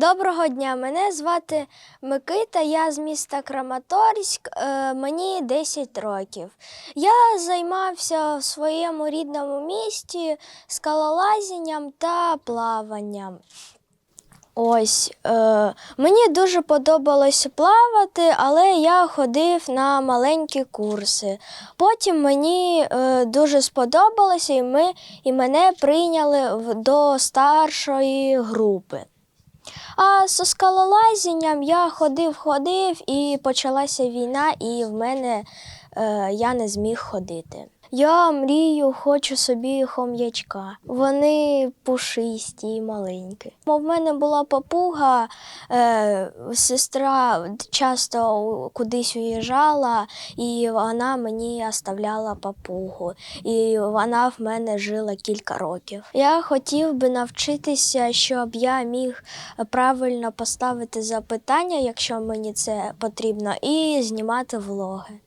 Доброго дня, мене звати Микита, я з міста Краматорськ, е, мені 10 років. Я займався в своєму рідному місті скалолазінням та плаванням. Ось е, мені дуже подобалося плавати, але я ходив на маленькі курси. Потім мені е, дуже сподобалося, і, ми, і мене прийняли до старшої групи. А з скалолазінням я ходив, ходив, і почалася війна, і в мене е, я не зміг ходити. Я мрію, хочу собі хом'ячка. Вони пушисті і маленькі. Бо в мене була папуга, е, сестра часто кудись уїжджала, і вона мені оставляла папугу. І вона в мене жила кілька років. Я хотів би навчитися, щоб я міг правильно поставити запитання, якщо мені це потрібно, і знімати влоги.